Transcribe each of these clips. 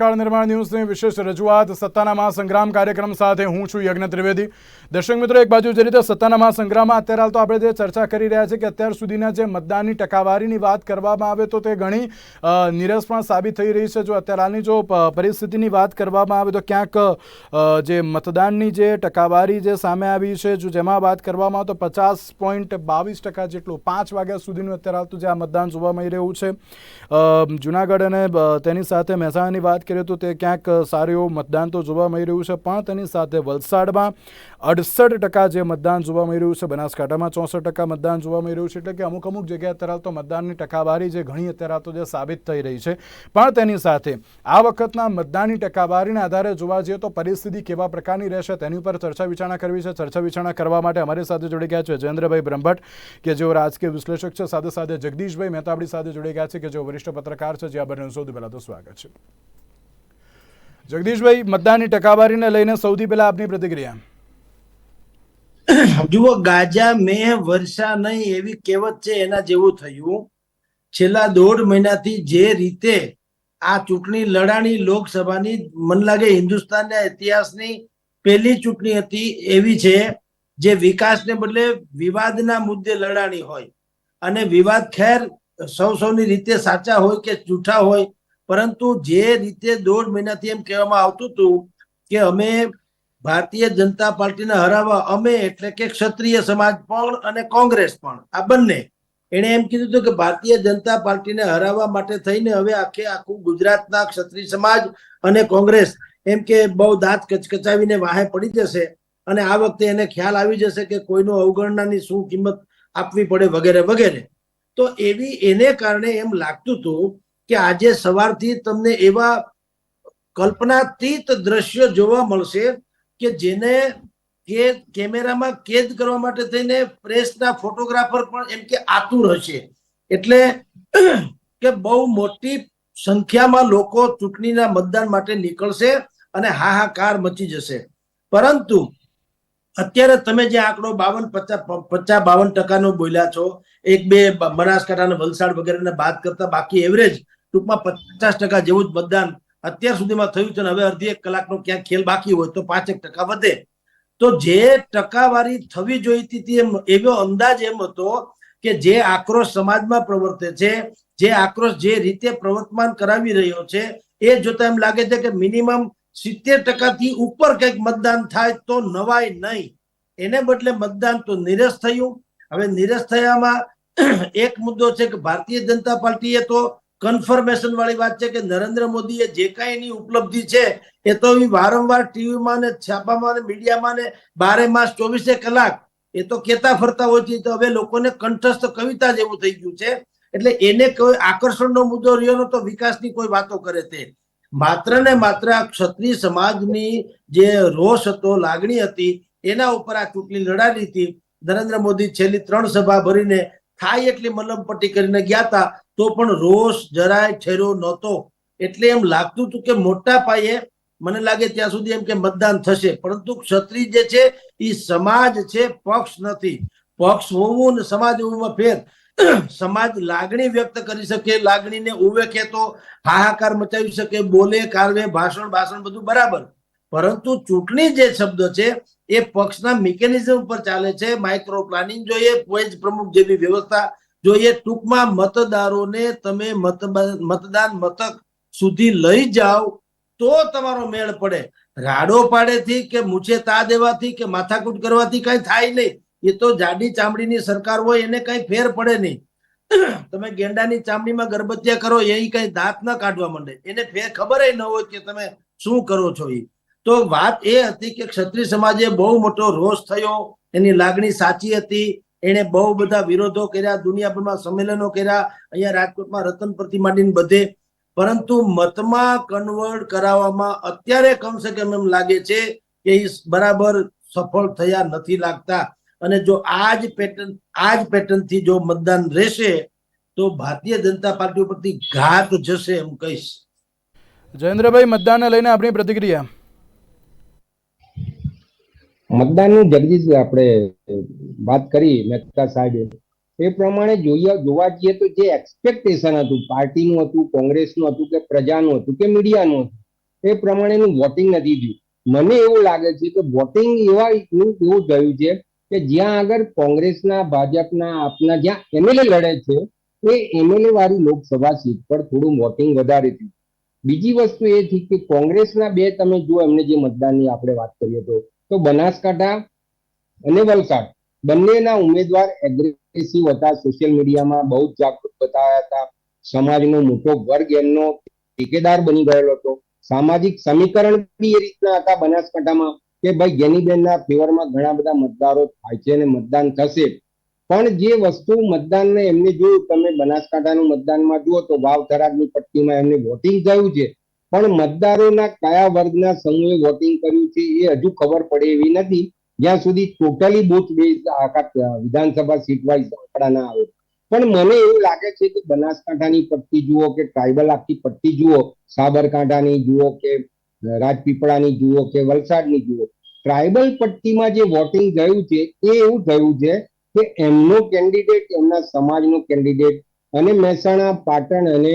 નમસ્કાર, નિર્માણ ન્યૂઝની વિશેષ રજૂઆત સત્તાના મહાસંગ્રામ કાર્યક્રમ સાથે હું છું યજ્ઞ ત્રિવેદી. દર્શક મિત્રો, એક બાજુ જે રીતે સત્તાના મહાસંગ્રામમાં અત્યારે હાલ તો આપણે જે ચર્ચા કરી રહ્યા છીએ કે અત્યાર સુધીના જે મતદાનની ટકાવારીની વાત કરવામાં આવે તો તે ઘણી નીરસ પણ સાબિત થઈ રહી છે. જો અત્યારે હાલની જો પરિસ્થિતિની વાત કરવામાં આવે તો ક્યાંક જે મતદાનની જે ટકાવારી જે સામે આવી છે, જો જેમાં વાત કરવામાં આવે તો પચાસ પોઈન્ટ બાવીસ ટકા જેટલું, પાંચ વાગ્યા સુધીનું અત્યારે હાલ તો જે આ મતદાન જોવા મળી રહ્યું છે. જુનાગઢ અને તેની સાથે મહેસાણાની વાત કરીએ તો તે ક્યાંક સારું એવું મતદાન તો જોવા મળી રહ્યું છે, પણ તેની સાથે વલસાડમાં અડસઠ ટકા જે મતદાન જોવા મળી રહ્યું છે, બનાસકાંઠામાં ચોસઠ ટકા મતદાન જોવા મળી રહ્યું છે, એટલે કે અમુક અમુક જગ્યાએ અત્યારે તો મતદાનની ટકાવારી જે ઘણી અત્યારે તો જે સાબિત થઈ રહી છે, પણ તેની સાથે આ વખતના મતદાનની ટકાવારીના આધારે જોવા જઈએ તો પરિસ્થિતિ કેવા પ્રકારની રહેશે તેની ઉપર ચર્ચા વિચારણા કરવી છે, ચર્ચા વિચારણા કરવા માટે અમારી સાથે જોડી ગયા છે જયેન્દ્રભાઈ બ્રહ્મભટ્ટ, કે જેઓ રાજકીય વિશ્લેષક છે, સાથે સાથે જગદીશભાઈ મહેતા આપણી સાથે જોડી ગયા છે, કે જેઓ વરિષ્ઠ પત્રકાર છે, જે આ બંને સૌથી પહેલાં તો સ્વાગત છે. જગદીશભાઈ, મતદાનની ટકાવારીને લઈને સૌથી પહેલા આપની પ્રતિક્રિયા. જુઓ, ગાજા મેં વર્ષા નહીં એવી કહેવત છે, એના જેવું થયું. છેલ્લા દોઢ મહિનાથી જે રીતે આ ચૂંટણી લડાણી લોકસભાની, મન લાગે, હિન્દુસ્તાનના ઇતિહાસની પહેલી ચૂંટણી હતી, એવી છે, જે વિકાસને બદલે વિવાદના મુદ્દે લડાણી હોય. અને વિવાદ ખેર સૌ સૌની રીતે સાચા હોય કે જૂઠા હોય પરંતુ જે રીતે દોઢ મહિનાથી એમ કહેવામાં આવતું હતું કે અમે ભારતીય જનતા પાર્ટીને હરાવવા, અમે એટલે કે ક્ષત્રિય સમાજ પણ અને કોંગ્રેસ પણ, આ બંને. એણે એમ કીધું હતું કે ભારતીય જનતા પાર્ટીને હરાવવા માટે થઈને હવે આખે આખું ગુજરાતના ક્ષત્રિય સમાજ અને કોંગ્રેસ એમ કે બહુ દાંત કચકચાવીને વાહે પડી જશે અને આ વખતે એને ખ્યાલ આવી જશે કે કોઈનું અવગણનાની શું કિંમત આપવી પડે વગેરે વગેરે. તો એવી એને કારણે એમ લાગતું હતું કે આજે સવારથી તમને એવા કલ્પનાતીત દ્રશ્યો જોવા મળશે કે જેને કે કેમેરામાં કેદ કરવા માટે થઈને પ્રેસના ફોટોગ્રાફર પણ એમ કે આતુર હશે. એટલે કે બહુ મોટી સંખ્યામાં લોકો ચૂંટણીના મતદાન માટે નીકળશે અને હાહાકાર મચી જશે. પરંતુ અત્યારે તમે જે આંકડો બાવન, પચાસ પચાસ, બાવન ટકાનો બોલ્યા છો, એક બે બનાસકાંઠા અને વલસાડ વગેરેને બાદ કરતા બાકી એવરેજ ટૂંકમાં પચાસ ટકા જેવું જ મતદાન અત્યાર સુધીમાં થયું છે અને હવે અડધી એક કલાકનો ક્યાંક ખેલ બાકી હોય તો પાંચેક ટકા વધે. તો જે ટકાવારી થવી જોઈતી હતી એમ, એવો અંદાજ એમ હતો કે જે આક્રોશ સમાજમાં પ્રવર્તે છે, જે આક્રોશ જે રીતે પ્રવર્તમાન કરાવી રહ્યો છે, એ જોતા એમ લાગે છે કે મિનિમમ સિત્તેર ટકાથી ઉપર કંઈક મતદાન થાય તો નવાય નહીં. એને બદલે મતદાન તો નિરસ થયું. હવે નિરસ થયામાં એક મુદ્દો છે કે ભારતીય જનતા પાર્ટીએ તો કન્ફર્મેશન વાળી વાત છે કે નરેન્દ્ર મોદીએ જે કાંઈ એની ઉપલબ્ધિ છે, એ તો વારંવાર ટીવીમાં ને છાપામાં ને મીડિયામાં ને બારે માસ ચોવીસે કલાક એ તો કેતા ફરતા હોય છે તો હવે લોકોને કંઠસ્થ કવિતા જેવું થઈ ગયું છે. એટલે એને કોઈ આકર્ષણનો મુદ્દો રહ્યો નતો વિકાસની કોઈ વાતો કરે તે. માત્ર ને માત્ર આ ક્ષત્રિય સમાજની જે રોષ હતો, લાગણી હતી, એના ઉપર આ ચૂંટણી લડાડી હતી. નરેન્દ્ર મોદી છેલ્લી ત્રણ સભા ભરીને થાય એટલી મલમપટ્ટી કરીને ગયા હતા. તો પણ રોષ જરાય ઠેરો નહોતો. એટલે એમ લાગતું હતું કે મોટા પાયે મને લાગે ત્યાં સુધી એમ કે મતદાન થશે. પરંતુ ક્ષત્રિય જે છે, એ સમાજ છે, પક્ષ નથી. પક્ષ હોવું ને સમાજ હોવું ફેર. સમાજ લાગણી વ્યક્ત કરી શકે, લાગણીને ઉવેખે તો હાહાકાર મચાવી શકે, બોલે, કારવે, ભાષણ ભાષણ બધું બરાબર. પરંતુ ચૂંટણી જે શબ્દ છે, એ પક્ષના મિકેનિઝમ પર ચાલે છે. માઇક્રો પ્લાનિંગ જોઈએ, પોઈન્ટ પ્રમુખ જેવી વ્યવસ્થા જોઈએ ટૂંકમાં મતદારોને તમે મતદાન મથક સુધી લઈ જાઓ, તો તમારો મેળ પડે. રાડો પાડેથી કે મૂછે તા દેવાથી કે માથાકૂટ કરવાથી કઈ થાય નહીં. એ તો જાડી ચામડીની સરકાર હોય, એને કઈ ફેર પડે નહીં. તમે ગેંડાની ચામડીમાં ગરબતિયા કરો એ કઈ દાંત ન કાઢવા માંડે. એને ફેર ખબર ન હોય કે તમે શું કરો છો એ તો વાત એ હતી કે ક્ષત્રિય સમાજે બહુ મોટો રોષ થયો, એની લાગણી સાચી હતી. એણે બહુ બધા વિરોધો કર્યા, દુનિયાભરમાં સંમેલનો કર્યા, અહીંયા રાજકોટમાં રતન પ્રતિમાની બધે. પરંતુ મતમાં કન્વર્ટ કરાવવામાં અત્યારે કમસે કમ એમ લાગે છે કે એ બરાબર સફળ થયા નથી લાગતા. અને જો આ જ પેટર્ન આ જ પેટર્નથી જો મતદાન રહેશે, તો ભારતીય જનતા પાર્ટી ઉપરથી ઘાત જશે એમ કહીશ. જયેન્દ્રભાઈ, મતદાનને લઈને આપણી પ્રતિક્રિયા. મતદાનની જગદીશ આપણે વાત કરી મહેતા સાહેબે. એ પ્રમાણે જોઈએ જોવા જઈએ તો જે એક્સપેક્ટેશન હતું, પાર્ટીનું હતું, કોંગ્રેસનું હતું કે પ્રજાનું હતું કે મીડિયાનું હતું, એ પ્રમાણેનું વોટિંગ નથી થયું. મને એવું લાગે છે કે વોટિંગ એવા એવું એવું થયું છે કે જ્યાં આગળ કોંગ્રેસના, ભાજપના, આપના જ્યાં એમએલએ લડે છે, એ એમએલએ વાળી લોકસભા સીટ પર થોડું વોટિંગ વધારે થયું. બીજી વસ્તુ એ થી કે કોંગ્રેસના બે તમે જો એમને જે મતદાનની આપણે વાત કરીએ તો તો બનાસકાંઠા અને વલસાડ બંનેના ઉમેદવાર એગ્રેસિવ હતા. સોશિયલ મીડિયામાં બહુ જ જાગૃત બતાવ્યા હતા. સમાજનો મોટો વર્ગ એમનો ટેકેદાર બની ગયેલો હતો. સામાજિક સમીકરણ બી એ રીતના હતા બનાસકાંઠામાં કે ભાઈ ગેનીબેનના ફેવરમાં ઘણા બધા મતદારો થાય છે અને મતદાન થશે. પણ જે વસ્તુ મતદાનને એમને જોયું, તમે બનાસકાંઠાનું મતદાનમાં જુઓ તો વાવ થરાદની પટ્ટીમાં એમને વોટિંગ થયું છે. પણ મતદારોના કયા વર્ગના સમૂહે વોટિંગ કર્યું છે એ હજુ ખબર પડે એવી નથી. જ્યાં સુધી ટોટલી બુથ બેઝ આખા વિધાનસભા સીટ વાઇઝ આંકડા ના આવે. પણ મને એવું લાગે છે કે બનાસકાંઠાની પટ્ટી જુઓ કે ટ્રાઇબલ આખી પટ્ટી જુઓ, સાબરકાંઠાની જુઓ કે રાજપીપળાની જુઓ કે વલસાડની જુઓ ટ્રાઇબલ પટ્ટીમાં જે વોટિંગ થયું છે એ એવું થયું છે કે એમનો કેન્ડિડેટ એમના સમાજનો કેન્ડિડેટ અને મહેસાણા, પાટણ અને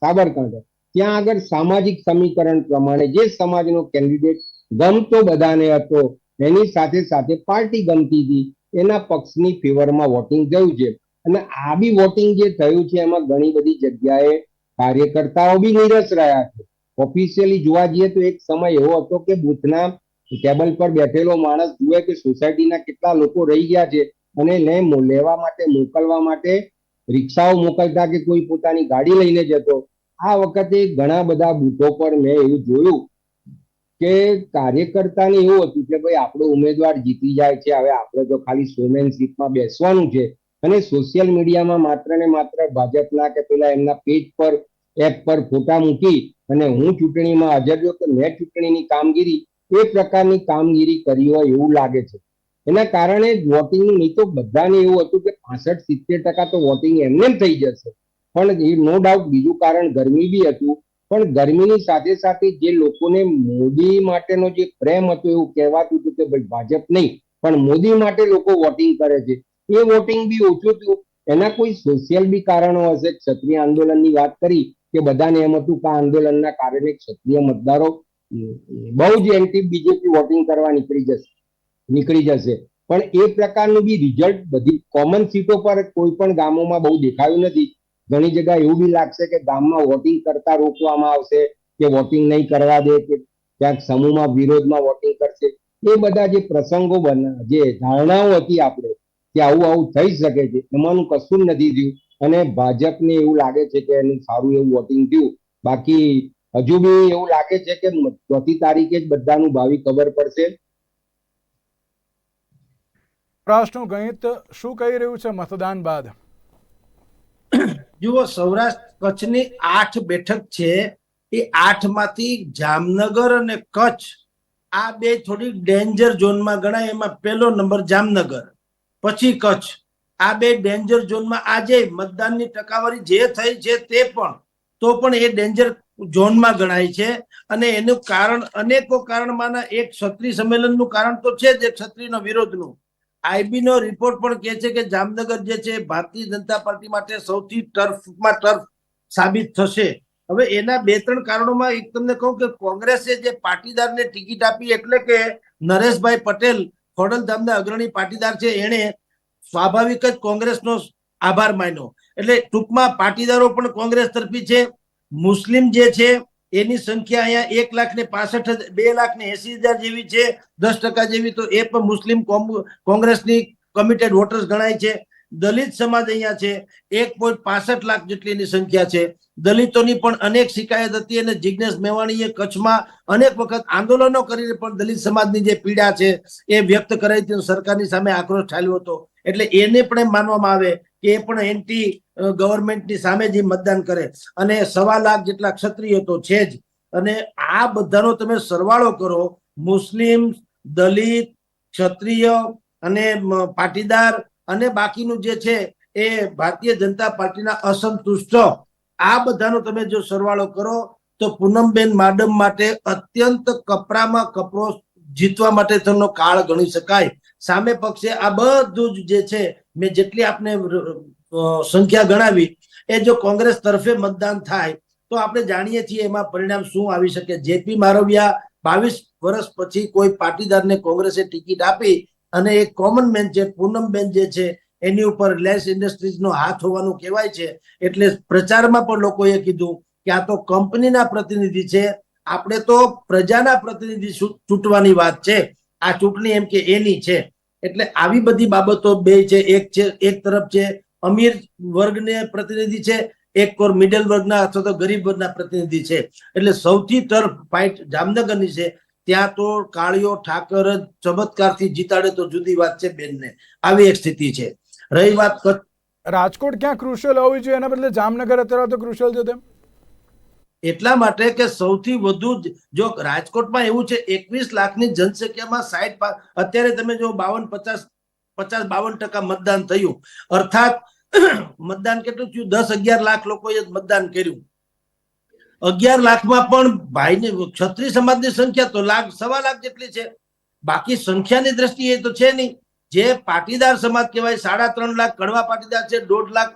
સાબરકાંઠા ત્યાં આગળ સામાજિક સમીકરણ પ્રમાણે જે સમાજનો કેન્ડિડેટ ગમતો બધાને હતો, એની સાથે સાથે પાર્ટી ગમતી હતી, એના પક્ષની ફેવરમાં વોટિંગ થયું છે. અને આ બી વોટિંગ જે થયું છે, એમાં ઘણી બધી જગ્યાએ કાર્યકર્તાઓ બી નિરસ રહ્યા છે. ઓફિશિયલી જોવા જઈએ તો એક સમય એવો હતો કે બુથના ટેબલ પર બેઠેલો માણસ જુએ કે સોસાયટીના કેટલા લોકો રહી ગયા છે અને લે લેવા માટે મોકલવા માટે રિક્ષાઓ મોકલતા કે કોઈ પોતાની ગાડી લઈને જતો. આ વખતે ઘણા બધા બૂથો પર મેં એવું જોયું કે કાર્યકર્તાને એવું હતું કે ભાઈ આપણો ઉમેદવાર જીતી જાય છે, હવે આપણે તો ખાલી શોમેનશીપમાં બેસવાનું છે. અને સોશિયલ મીડિયામાં માત્ર ને માત્ર ભાજપના કે પેલા એમના પેજ પર એપ પર ફોટા મૂકી અને હું ચૂંટણીમાં હાજર રહ્યો કે મેં ચૂંટણીની કામગીરી, એ પ્રકારની કામગીરી કરી હોય એવું લાગે છે. એના કારણે વોટિંગ નહીં તો બધાને એવું હતું કે પાસઠ, સિત્તેર ટકા તો વોટિંગ એમને થઈ જશે. પણ એ નો ડાઉટ બીજું કારણ ગરમી બી હતું, પણ ગરમીની સાથે સાથે જે લોકોને મોદી માટેનો જે પ્રેમ હતો એવું કહેવાતું હતું કે ભાઈ ભાજપ નહીં, પણ મોદી માટે લોકો વોટિંગ કરે છે. એ વોટિંગ બી ઓછું થયું. એના કોઈ સોશિયલ બી કારણો હશે? ક્ષત્રિય આંદોલનની વાત કરી કે બધાને એમ હતું કે આ આંદોલનના કારણે ક્ષત્રિય મતદારો બહુ જ એન્ટી બીજેપી વોટિંગ કરવા નીકળી જશે નીકળી જશે. પણ એ પ્રકારનું બી રિઝલ્ટ બધી કોમન સીટો પર કોઈ પણ ગામોમાં બહુ દેખાયું નથી. ઘણી જગ્યા એવું બી લાગશે કે ગામમાં વોટિંગ કરતા રોકવામાં આવશે કે વોટિંગ નહીં કરવા દે કે ક્યાંક સમૂહમાં વિરોધમાં વોટિંગ કરશે. એ બધા જે પ્રસંગો બના, જે ધારણાઓ હતી આપણે, કે આવું આવું થઈ શકે છે, એમાંનું કશું નથી થયું. અને ભાજપને એવું લાગે છે કે એનું સારું એવું વોટિંગ થયું. બાકી હજુ બી એવું લાગે છે કે ચોથી તારીખે જ બધાનું ભાવિ ખબર પડશે. રાષ્ટ્રનું ગણિત શું કહી રહ્યું છે મતદાન બાદ? જુઓ સૌરાષ્ટ્ર કચ્છની આઠ બેઠક છે. એ આઠમાંથી જામનગર અને કચ્છ, આ બે થોડી ડેન્જર ઝોનમાં ગણાય. એમાં પહેલો નંબર જામનગર, પછી કચ્છ. આ બે ડેન્જર ઝોનમાં આજે મતદાનની ટકાવારી જે થઈ છે તે પણ, તો પણ એ ડેન્જર ઝોનમાં ગણાય છે. અને એનું કારણ અનેકો કારણમાંના એક ક્ષત્રિય સંમેલનનું કારણ તો છે જ ક્ષત્રિયનો વિરોધનું. આઈબી નો રિપોર્ટ પણ કહે છે કે જામનગર જે છે, ભારતીય જનતા પાર્ટી માટે સૌથી ટર્ફમાં ટર્ફ સાબિત થશે. હવે એના બે ત્રણ કારણોમાં એક તમને કહું કે કોંગ્રેસે જે પાટીદારને ટિકિટ આપી એટલે કે નરેશભાઈ પટેલ ખોડલધામના અગ્રણી પાટીદાર છે, એણે સ્વાભાવિક જ કોંગ્રેસનો આભાર માન્યો. એટલે ટૂંકમાં પાટીદારો પણ કોંગ્રેસ તરફી છે, મુસ્લિમ જે છે એની સંખ્યા અહીંયા એક લાખ ને પાસઠ બે લાખ ને એસી હજાર જેવી છે. દસ ટકા જેવી તો એ પણ મુસ્લિમ કોંગ્રેસની કમિટેડ વોટર્સ ગણાય છે. દલિત સમાજ અહીંયા છે. એક પોઈન્ટ પાસઠ લાખ જેટલીની સંખ્યા છે. દલિતોની પણ અનેક શિકાયત હતી અને જિજ્ઞેશ મેવાણીએ કચ્છમાં અનેક વખત આંદોલનો કરીને પણ દલિત સમાજની જે પીડા છે એ વ્યક્ત કરાઈ હતી સરકારની સામે આક્રોશ ઠાલ્યો હતો. એટલે એને પણ એમ માનવામાં આવે કે એ પણ એન્ટી ગવર્મેન્ટની સામે જે મતદાન કરે. અને સવા લાખ જેટલા ક્ષત્રિય તો છે જ. અને આ બધાનો તમે સરવાળો કરો, મુસ્લિમ, દલિત, ક્ષત્રિય અને પાટીદાર અને બાકીનું જે છે એ ભારતીય જનતા પાર્ટીના અસંતુષ્ટ. આ બધાનો તમે જો સરવાળો કરો, તો પૂનમબેન માડમ માટે અત્યંત કપરામાં કપરો જીતવા માટે તેમનો કાળ ગણી શકાય. સામે પક્ષે આ બધું જ જે છે, મેં જેટલી આપને સંખ્યા ગણાવી, એ જો કોંગ્રેસ તરફે મતદાન થાય, તો આપણે જાણીએ છીએ એમાં પરિણામ શું આવી શકે. જેપી મારવિયા બાવીસ વર્ષ પછી કોઈ પાટીદારને કોંગ્રેસે ટિકિટ આપી અને એક કોમન મેન છે પૂનમબેન જે છે, એની ઉપર લેસ ઇન્ડસ્ટ્રીઝનો હાથ હોવાનું કહેવાય છે. એટલે પ્રચારમાં પણ લોકોએ કીધું કે આ તો કંપનીના પ્રતિનિધિ છે. આપણે તો પ્રજાના પ્રતિનિધિ ચૂંટવાની વાત છે. આ ચૂંટણી એમ કે એની છે. એટલે આવી બધી બાબતો બે છે. એક છે, એક તરફ છે અમીર વર્ગને પ્રતિનિધિ છે એક કોર મિડલ વર્ગના અથવા તો ગરીબ વર્ગના પ્રતિનિધિ છે. એટલે સૌથી તરફ ફાઇટ જામનગરની છે ત્યાં તો કાળિયો ઠાકર જ ચમત્કારથી જીતાડે તો જુદી વાત છે બેનને. આવી એક સ્થિતિ છે. રહી વાત રાજકોટ ક્યાં ક્રુશિયલ હોવી જોઈએ? એના બદલે જામનગર અત્યારે તો ક્રુશિયલ છે તેમ. એટલા માટે કે સૌથી વધુ જો રાજકોટમાં એવું છે એકવીસ લાખની જનસંખ્યામાં સાઈઠ અત્યારે તમે જો બાવન પચાસ પચાસ બાવન ટકા મતદાન થયું. અર્થાત મતદાન કેટલું થયું? દસ અગિયાર લાખ લોકોએ મતદાન કર્યું. અગિયાર લાખમાં પણ ભાઈને ક્ષત્રિય સમાજની સંખ્યા તો લાખ, સવા લાખ જેટલી છે. બાકી સંખ્યાની દ્રષ્ટિએ તો છે નહીં. જે પાટીદાર સમાજ કહેવાય, સાડા ત્રણ લાખ કડવા પાટીદાર છે, દોઢ લાખ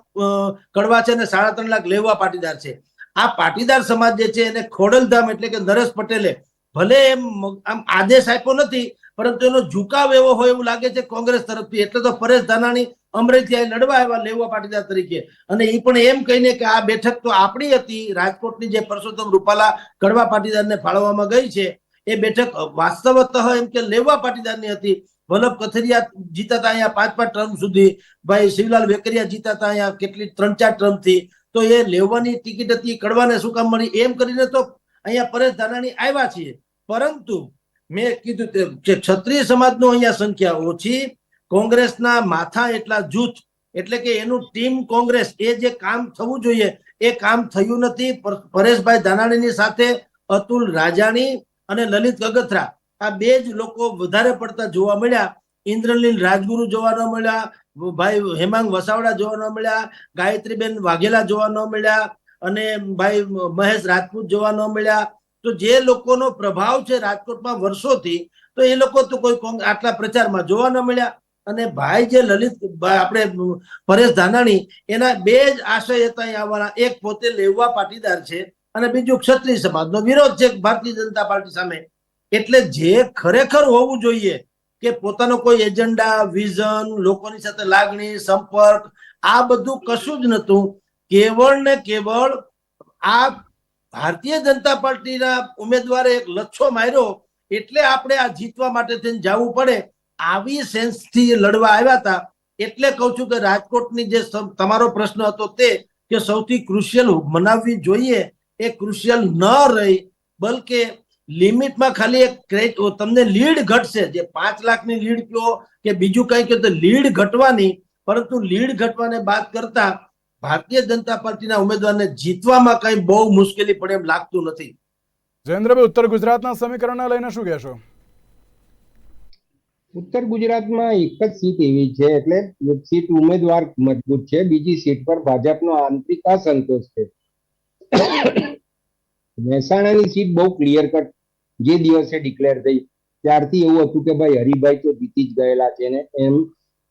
કડવા છે અને સાડા ત્રણ લાખ લેવા પાટીદાર છે. આ પાટીદાર સમાજ જે છે એને ખોડલધામ એટલે કે નરેશ પટેલે ભલે એમ આમ આદેશ આપ્યો નથી પરંતુ એનો ઝુકાવ એવો હોય એવું લાગે છે કોંગ્રેસ તરફથી. એટલે તો પરેશ ધાનાણી અમરેલી લડવા આવ્યા લેવા પાટીદાર તરીકે. અને એ પણ એમ કહીને કે આ બેઠક તો આપણી હતી, રાજકોટની જે પરસોત્તમ રૂપાલા કડવા પાટીદારને ફાળવવામાં ગઈ છે, એ બેઠક વાસ્તવતઃ એમ કે લેવા પાટીદારની હતી. વલ્લભ કથિરિયા જીતા હતા અહીંયા પાંચ પાંચ ટર્મ સુધી, ભાઈ શિવલાલ વેકરિયા જીતા હતા અહીંયા કેટલી ત્રણ ચાર ટર્મથી તો એ લેવાની ટિકિટ હતી કડવાને શું કામ મળી? એમ કરીને તો અહીંયા પરેશ ધાનાણી આવ્યા છીએ. પરંતુ મેં કીધું કે ક્ષત્રિય સમાજનો અહીંયા સંખ્યા ઓછી, કોંગ્રેસના માથા એટલા જૂથ, એટલે કે એનું ટીમ કોંગ્રેસ, એ જે કામ થવું જોઈએ, એ કામ થયું નથી. પરેશભાઈ ધાનાણીની સાથે અતુલ રાજાણી અને લલિત કગથરા આ બે જ લોકો વધારે પડતા જોવા મળ્યા. ઇન્દ્રનીલ રાજગુરુ જોવા ન મળ્યા, ભાઈ હેમાંગ વસાવડા જોવા ન મળ્યા, ગાયત્રીબેન વાઘેલા જોવા ન મળ્યા, અને ભાઈ મહેશ રાજપૂત જોવા ન મળ્યા. તો જે લોકોનો પ્રભાવ છે રાજકોટમાં વર્ષોથી, તો એ લોકો તો કોઈ આટલા પ્રચારમાં જોવા ન મળ્યા. અને ભાઈ જે લલિત આપણે પરેશ ધાનાણી, એના બે જ આશય હતા આવવાના. એક પોતે લેવા પાટીદાર છે અને બીજું ક્ષત્રિય સમાજનો વિરોધ છે ભારતીય જનતા પાર્ટી સામે. એટલે જે ખરેખર હોવું જોઈએ કે પોતાનો કોઈ એજન્ડા, વિઝન, લોકોની સાથે લાગણી, સંપર્ક, આ બધું કશું જ નતું કેવળ ને કેવળ આ ભારતીય જનતા પાર્ટીના ઉમેદવારે એક લચ્છો માર્યો એટલે આપણે આ જીતવા માટે થઈને જવું પડે આવી સેન્સથી લડવા આવ્યા હતા. એટલે કહું છું કે રાજકોટની જે તમારો પ્રશ્ન હતો તે કે સૌથી ક્રુશિયલ મનાવવી જોઈએ એ ક્રુશિયલ ન રહી, બલકે લિમિટમાં ખાલી એક તમને લીડ ઘટશે. જે પાંચ લાખની લીડ કયો કે બીજું કંઈ કયો તો લીડ ઘટવાની, પરંતુ લીડ ઘટવાને બાદ કરતા ભારતીય જનતા પાર્ટીના ઉમેદવારને જીતવામાં કઈ બહુ મુશ્કેલી પડે એમ લાગતું નથી. જયેન્દ્રભાઈ ઉત્તર ગુજરાતના સમીકરણને લઈને શું કહેશો? ઉત્તર ગુજરાતમાં એક જ સીટ એવી છે એટલે એક સીટ ઉમેદવાર મજબૂત છે બીજી સીટ પર ભાજપનો આંતરિક અસંતોષ છે. મહેસાણાની સીટ બહુ ક્લિયર કટ જે દિવસે ડિક્લેર થઈ ત્યારથી એવું હતું કે ભાઈ હરિભાઈ તો જીતી જ ગયેલા છે ને એમ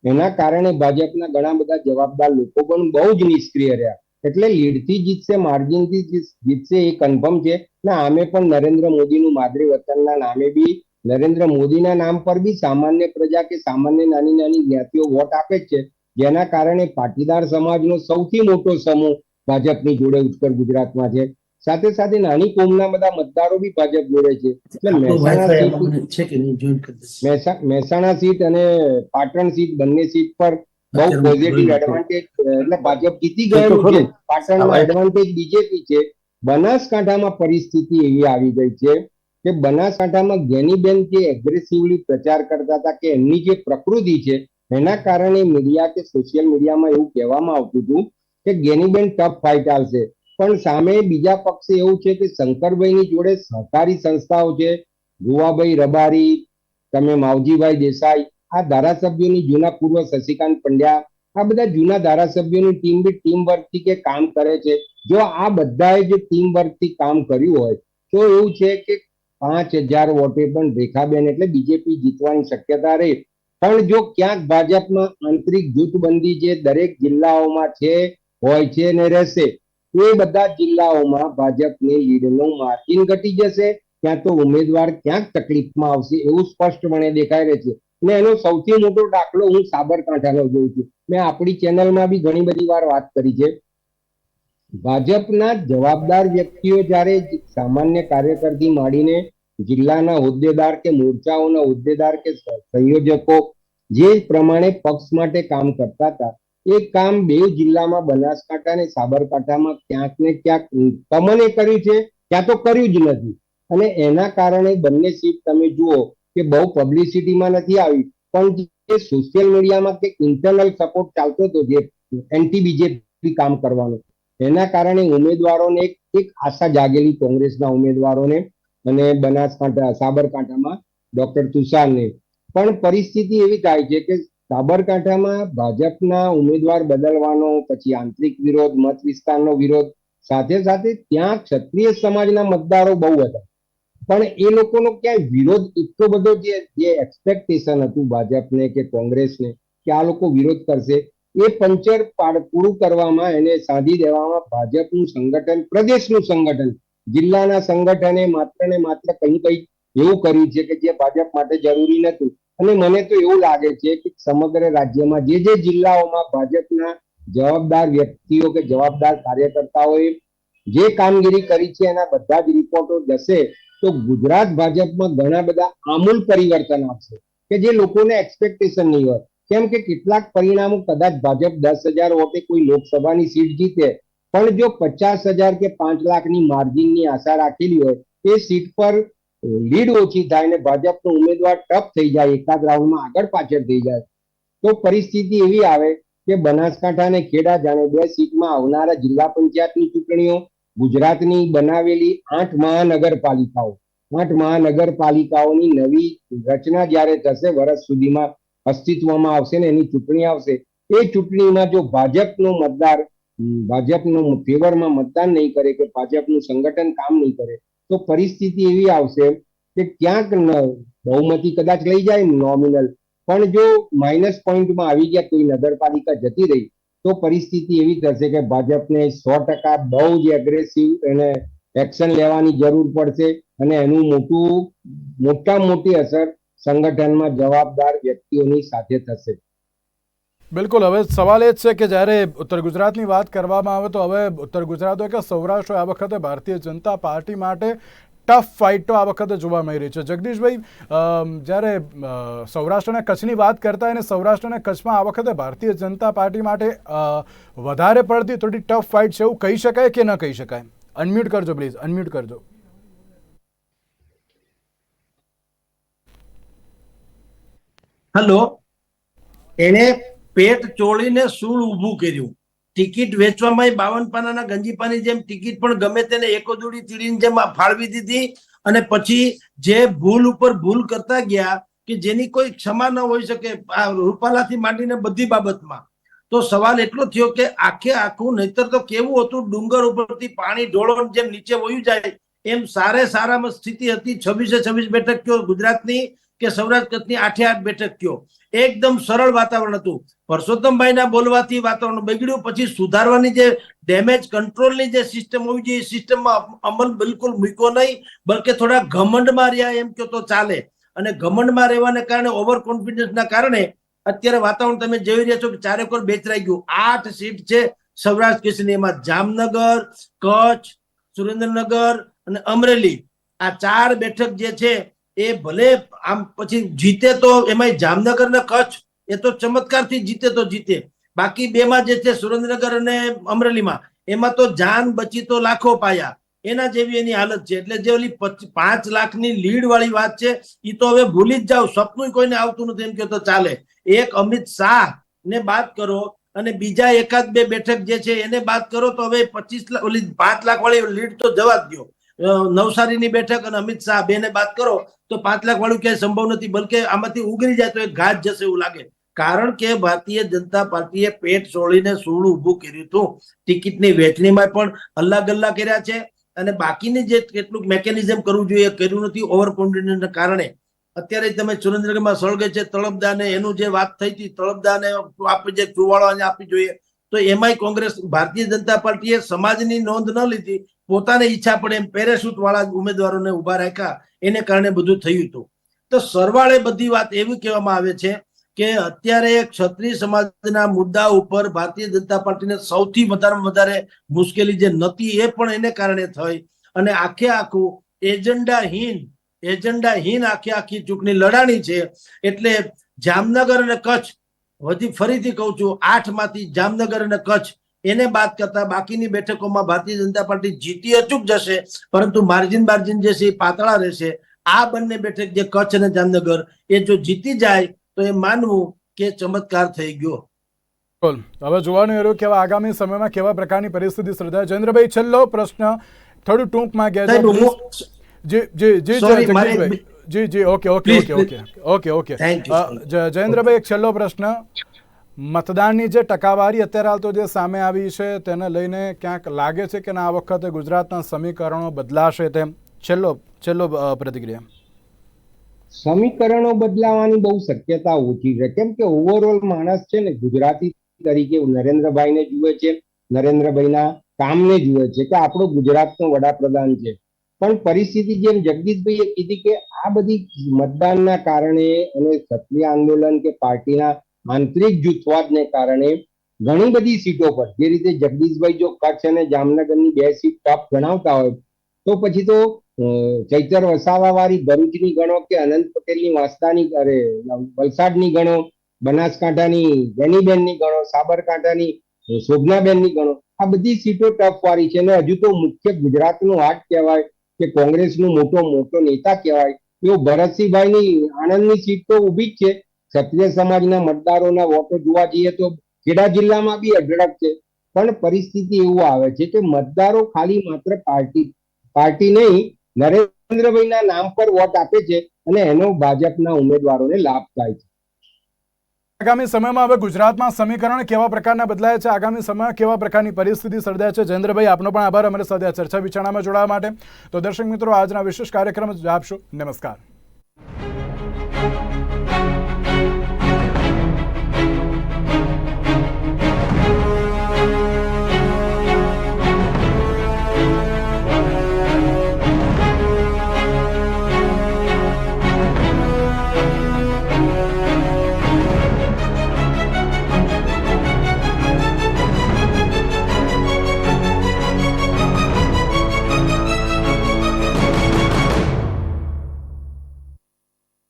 એના કારણે ભાજપના ઘણા બધા જવાબદાર લોકો પણ બહુ જ નિષ્ક્રિય રહ્યા. એટલે લીડથી જીતશે, માર્જિનથી જીતશે એ કન્ફર્મ છે. ને આમે પણ નરેન્દ્ર મોદીનું માદરી વતનના નામે બી, નરેન્દ્ર મોદીના નામ પર બી સામાન્ય પ્રજા કે સામાન્ય નાની નાની જ્ઞાતિઓ વોટ આપે જ છે. જેના કારણે પાટીદાર સમાજનો સૌથી મોટો સમૂહ ભાજપની જોડે ઉત્તર ગુજરાતમાં છે. સાથે સાથે નાની કોમના બધા મતદારો બી ભાજપ જોડે છે. એટલે મહેસાણા સીટ અને પાટણ સીટ બંને સીટ પર બહુ પોઝિટિવ એડવાન્ટેજ એટલે ભાજપ જીતી ગયેલું છે. પાટણમાં એડવાન્ટેજ બીજેપી છે. બનાસકાંઠામાં પરિસ્થિતિ એવી આવી ગઈ છે કે બનાસકાંઠામાં ગેનીબેન જે એગ્રેસિવલી પ્રચાર કરતા હતા કે એમની જે પ્રકૃતિ છે એના કારણે મીડિયા કે સોશિયલ મીડિયામાં એવું કહેવામાં આવતું હતું કે ગેનીબેન ટફ ફાઇટ આવશે પણ સામે બીજા પક્ષે એવું છે કે શંકરભાઈની જોડે સહકારી સંસ્થાઓ છે. ગુવાભાઈ રબારી, તમે માવજીભાઈ દેસાઈ, આ ધારાસભ્યોની જૂના પૂર્વ શશિકાંત પંડ્યા, આ બધા જૂના ધારાસભ્યોની ટીમ બી ટીમ વર્કથી કે કામ કરે છે. જો આ બધાએ જે ટીમ વર્કથી કામ કર્યું હોય, તો એવું છે કે પાંચ હજાર વોટે પણ રેખાબેન એટલે બીજેપી જીતવાની શક્યતા રહે. પણ જો ક્યાંક ભાજપમાં આંતરિક જૂથબંધી જે દરેક જિલ્લાઓમાં છે, હોય છે ને રહેશે એ બધા જિલ્લાઓમાં ભાજપની લીડનું માર્જિન ઘટી જશે. ત્યાં તો ઉમેદવાર ક્યાંક તકલીફમાં આવશે એવું સ્પષ્ટપણે દેખાઈ રહ્યું છે. અને એનો સૌથી મોટો દાખલો હું સાબરકાંઠાનો જોઉં છું. મેં આપણી ચેનલમાં બી ઘણી બધી વાર વાત કરી છે. ભાજપના જવાબદાર વ્યક્તિઓ જ્યારે સામાન્ય કાર્યકરથી માંડીને જિલ્લાના હોદ્દેદાર કે મોરચાઓના હોદ્દેદાર કે સંયોજકો જે પ્રમાણે પક્ષ માટે કામ કરતા હતા એ કામ બે જિલ્લામાં બનાસકાંઠા અને સાબરકાંઠામાં ક્યાંક ને ક્યાંક કમને કર્યું છે. ક્યાં તો કર્યું જ નથી. અને એના કારણે બંને સીટ તમે જુઓ કે બહુ પબ્લિસિટીમાં નથી આવી. પણ જે સોશિયલ મીડિયામાં કે ઇન્ટરનલ સપોર્ટ ચાલતો હતો જે એન્ટી બીજેપી કામ કરવાનો. એના કારણે ઉમેદવારોને એક આશા જાગેલી કોંગ્રેસના ઉમેદવારોને અને બનાસકાંઠા, સાબરકાંઠામાં ડોક્ટર તુષારને. પણ પરિસ્થિતિ એવી થાય છે કે સાબરકાંઠામાં ભાજપના ઉમેદવાર બદલવાનો, પછી આંતરિક વિરોધ, મત વિસ્તારનો વિરોધ, સાથે સાથે ત્યાં ક્ષત્રિય સમાજના મતદારો બહુ હતા. પણ એ લોકોનો ક્યાંય વિરોધ એટલો બધો જે જે એક્સપેક્ટેશન હતું ભાજપને કે કોંગ્રેસને કે આ લોકો વિરોધ કરશે, એ પંચર પૂરું કરવામાં એને સાધી દેવામાં ભાજપનું સંગઠન, પ્રદેશનું સંગઠન, જિલ્લાના સંગઠને માત્ર ને માત્ર કંઈ કંઈ એવું કર્યું છે કે જે ભાજપ માટે જરૂરી નતું અને મને તો એવું લાગે છે કે સમગ્ર રાજ્યમાં જે જે જિલ્લાઓમાં ભાજપના જવાબદાર વ્યક્તિઓ કે જવાબદાર કાર્યકર્તાઓએ જે કામગીરી કરી છે, એના બધા જ રિપોર્ટો જશે, તો ગુજરાત ભાજપમાં ઘણા બધા આમૂલ પરિવર્તન આવશે, કે જે લોકોને એક્સપેક્ટેશન નહીં હોય. કેમ કે કેટલાક પરિણામો કદાચ ભાજપ દસ હજાર વોટે કોઈ લોકસભાની સીટ જીતે, પણ જો પચાસ હજાર કે પાંચ લાખની માર્જિનની આશા રાખેલી હોય, એ સીટ પર લીડ ઓછી થાય ને ભાજપનો ઉમેદવાર ટફ થઈ જાય, એકાદ રાઉન્ડમાં આગળ પાછળ થઈ જાય, તો પરિસ્થિતિ એવી આવે કે બનાસકાંઠા અને ખેડા જાણે બે સીટમાં આવનારા જિલ્લા પંચાયતની ચૂંટણીઓ, ગુજરાતની બનાવેલી આઠ મહાનગરપાલિકાઓ, આઠ મહાનગરપાલિકાઓની નવી રચના જ્યારે થશે, વર્ષ સુધીમાં અસ્તિત્વમાં આવશે ને એની ચૂંટણી આવશે, એ ચૂંટણીમાં જો ભાજપનો મતદાર ભાજપનો ફેવરમાં મતદાન નહીં કરે કે ભાજપનું સંગઠન કામ નહીં કરે તો પરિસ્થિતિ એવી આવશે કે ક્યાંક બહુમતી કદાચ લઈ જાય નોમિનલ પણ જો માઇનસ પોઈન્ટમાં આવી ગયા કોઈ નગરપાલિકા જતી રહી, તો પરિસ્થિતિ એવી થશે કે ભાજપને સો ટકા બહુ જ એગ્રેસિવ એને એક્શન લેવાની જરૂર પડશે અને એનું મોટું, મોટા મોટી અસર સંગઠનમાં જવાબદાર વ્યક્તિઓની સાથે થશે. બિલકુલ, હવે સવાલ એ જ છે કે જ્યારે ઉત્તર ગુજરાતની વાત કરવામાં આવે તો હવે ઉત્તર ગુજરાત હોય કે સૌરાષ્ટ્ર આ વખતે ભારતીય જનતા પાર્ટી માટે ટફ ફાઇટ આ વખતે જોવા મળી રહી છે. જગદીશભાઈ જ્યારે સૌરાષ્ટ્ર કચ્છની વાત કરતા અને સૌરાષ્ટ્ર કચ્છમાં આ વખતે ભારતીય જનતા પાર્ટી માટે વધારે પડતી થોડી ટફ ફાઇટ છે એવું કહી શકાય કે ન કહી શકાય? અનમ્યુટ કરજો પ્લીઝ અનમ્યુટ કરજો. હેલો એને પેટ ચોળીને સૂળ ઊભું કર્યું. ટિકિટ વેચવામાં બાવન પાનાના ગંજીપાની જેમ ટિકિટ પણ ગમે તેને એકો જોડી તીડીની જેમ ફાળવી દીધી અને પછી જે ભૂલ ઉપર ભૂલ કરતા ગયા કે જેની કોઈ ક્ષમા ન હોઈ શકે આ રૂપાલાથી માંડીને બધી બાબતમાં. તો સવાલ એટલો થયો કે આખે આખું નહીતર તો કેવું હતું ડુંગર ઉપરથી પાણી ઢોળો જેમ નીચે વયું જાય એમ સારે સારામાં સ્થિતિ હતી. છવ્વીસે છવ્વીસ બેઠક કયો ગુજરાતની. કે સૌરાષ્ટ્ર કચ્છની આઠે આઠ બેઠક થયો. એકદમ સરળ વાતાવરણ હતું. પરસોત્તમભાઈના બોલવાથી વાતાવરણ બગડ્યું. પછી સુધારવાની જે ડેમેજ કંટ્રોલની જે સિસ્ટમ હોવી જોઈએ સિસ્ટમમાં અમલ બિલકુલ મૂક્યો નહીં. બલકે થોડા ઘમંડમાં રહ્યા એમ કહો તો ચાલે. અને ઘમંડમાં રહેવાને કારણે ઓવર કોન્ફિડન્સના કારણે અત્યારે વાતાવરણ તમે જોઈ રહ્યા છો કે ચારેકોર બેચરાઈ ગયું. આઠ સીટ છે સૌરાષ્ટ્ર કચ્છની. એમાં જામનગર, કચ્છ, સુરેન્દ્રનગર અને અમરેલી. આ ચાર બેઠક જે છે એ ભલે આમ પછી જીતે તો એમાં જામનગર ને કચ્છ એ તો ચમત્કારથી જીતે તો જીતે. બાકી બેમાં જે છે સુરેન્દ્રનગર અને અમરેલીમાં એમાં તો જાન બચી તો લાખો પાયા. એના જેવી એની હાલત છે. એટલે જે ઓલી પચ- પાંચ લાખની લીડ વાળી વાત છે એ તો હવે ભૂલી જ જાવ. સપનું કોઈને આવતું નથી એમ કે તો ચાલે. એક અમિત શાહ ને બાદ કરો અને બીજા એકાદ બે બેઠક જે છે એને બાદ કરો તો હવે પચીસ લાખ ઓલી પાંચ લાખ વાળી લીડ તો જવા જ અ, નવસારીની બેઠક અને અમિત શાહ બેને બાદ કરો તો પાંચ લાખ વાળું ક્યાંય સંભવ નથી, બલકે આમાંથી ઉગરી જાય તો એક ઘાત જશે એવું લાગે. કારણ કે ભારતીય જનતા પાર્ટીએ પેટ સોળીને સૂળ ઊભું કર્યું હતું. ટિકિટની વહેંચણીમાં પણ હલ્લા ગલ્લા કર્યા છે અને બાકીની જે કેટલુંક મેકેનિઝમ કરવું જોઈએ કર્યું નથી ઓવર કોન્ફિડન્સના કારણે. અત્યારે તમે સુરેન્દ્રનગરમાં સળગે છે, તળપદાને એનું જે વાત થઈ હતી, તળપદાને આપી જે ચુવાળો આપી જોઈએ તો એમાંય કોંગ્રેસ, ભારતીય જનતા પાર્ટીએ સમાજની નોંધ ન લીધી, પોતાને ઈચ્છા પડે એમ પેરેશૂટ વાળા ઉમેદવારોને ઊભા રાખ્યા. એને કારણે બધું થયું હતું. તો સરવાળે બધી વાત એવી કહેવામાં આવે છે કે અત્યારે ક્ષત્રિય સમાજના મુદ્દા ઉપર ભારતીય જનતા પાર્ટીને સૌથી વધારે વધારે મુશ્કેલી જે નતી એ પણ એને કારણે થઈ. અને આખે આખું એજન્ડાહીન એજન્ડાહીન આખી આખી ચૂંટણી લડાણી છે. એટલે જામનગર અને કચ્છ વધી ફરીથી કહું છું આઠમાંથી જામનગર અને કચ્છ એને બાદ કરતા બાકીની બેઠકોમાં ભારતીય જનતા પાર્ટી જીતી અચૂક જશે પરંતુ માર્જિન માર્જિન જે છે એ પાતળા રહેશે. આ બંને બેઠક જે કચ્છ અને જામનગર એ જો જીતી જાય તો એ માનવું કે ચમત્કાર થઈ ગયો. બિલકુલ. હવે જોવાનું રહ્યું કે આગામી સમયમાં કેવા પ્રકારની પરિસ્થિતિ સર્જાય જયેન્દ્રભાઈ છેલ્લો પ્રશ્ન થોડું ટૂંકમાં ગયા જી જી જી જગદીશભાઈ. જી જી okay okay okay okay. Okay okay. Jayendrabhai એક છેલ્લો પ્રશ્ન. મતદાનની જે ટકાવારી અત્યારે હાલ તો જે સામે આવી છે તેને લઈને ક્યાંક લાગે છે કે ના આ વખતે ગુજરાતના સમીકરણો બદલાશે તેમ? છેલ્લો છેલ્લો પ્રતિક્રિયા. સમીકરણો બદલાવાની બહુ શક્યતા ઓછી છે. કેમ કે ઓવરઓલ માણસ છે ને ગુજરાતી તરીકે નરેન્દ્રભાઈને જુએ છે નરેન્દ્રભાઈના કામને જુએ છે કે આપણો ગુજરાતનો વડાપ્રધાન છે. પણ પરિસ્થિતિ જેમ જગદીશભાઈએ કીધી કે આ બધી મતદાનના કારણે અને સક્રિય આંદોલન કે પાર્ટીના આંતરિક જૂથવાદને કારણે ઘણી બધી સીટો પર, જે રીતે જગદીશભાઈ જો કચ્છ અને જામનગરની બે સીટ ટફ ગણાવતા હોય, તો પછી તો ચૈતર વસાવા વાળી ભરૂચની ગણો કે અનંત પટેલની વાસ્તાની અરે, વલસાડની ગણો, બનાસકાંઠાની બેનીબેનની ગણો, સાબરકાંઠાની શોભનાબેનની ગણો, આ બધી સીટો ટફ વાળી છે અને હજુ તો મુખ્ય ગુજરાતનું હાટ કહેવાય કે કોંગ્રેસનું મોટો મોટો નેતા કહેવાય. એવો ભરતસિંહભાઈની આણંદની સીટ તો ઊભી જ છે. ક્ષત્રિય સમાજના મતદારોના વોટો જોવા જઈએ તો ખેડા જિલ્લામાં બી અઢળક છે. પણ પરિસ્થિતિ એવું આવે છે કે મતદારો ખાલી માત્ર પાર્ટી પાર્ટી નહીં, નરેન્દ્રભાઈના નામ પર વોટ આપે છે અને એનો ભાજપના ઉમેદવારોને લાભ થાય છે. આગામી સમયમાં હવે ગુજરાતમાં સમીકરણ કેવા પ્રકારના બદલાય છે? આગામી સમયમાં કેવા પ્રકારની પરિસ્થિતિ સર્જાય છે? જયેન્દ્રભાઈ, આપનો પણ આભાર. અમારી સાથે ચર્ચા વિચારણામાં જોડાવા માટે. તો દર્શક મિત્રો, આજના વિશેષ કાર્યક્રમ આપશો. નમસ્કાર.